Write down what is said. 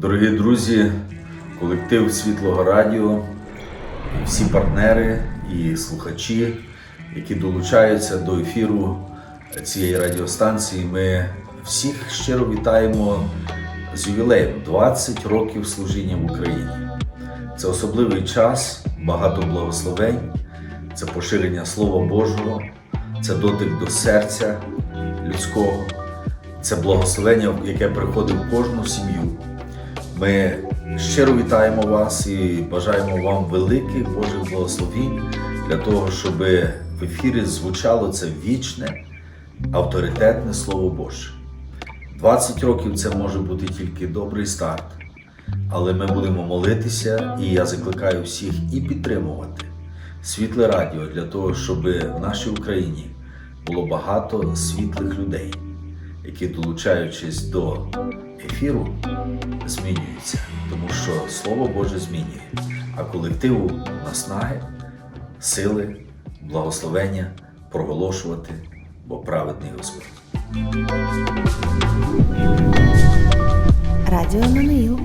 Дорогі друзі, колектив Світлого Радіо, всі партнери і слухачі, які долучаються до ефіру цієї радіостанції, ми всіх щиро вітаємо з ювілеєм 20 років служіння в Україні. Це особливий час, багато благословень, це поширення Слова Божого, це дотик до серця людського, це благословення, яке приходить в кожну сім'ю. Ми щиро вітаємо вас і бажаємо вам великих Божих благословень для того, щоб в ефірі звучало це вічне, авторитетне Слово Боже. 20 років це може бути тільки добрий старт, але ми будемо молитися, і я закликаю всіх і підтримувати світле радіо для того, щоб в нашій Україні було багато світлих людей, які, долучаючись до ефіру, змінюється, тому що Слово Боже змінює, а колективу наснаги, сили, благословення проголошувати, бо праведний Господь. Радіо Еммануїл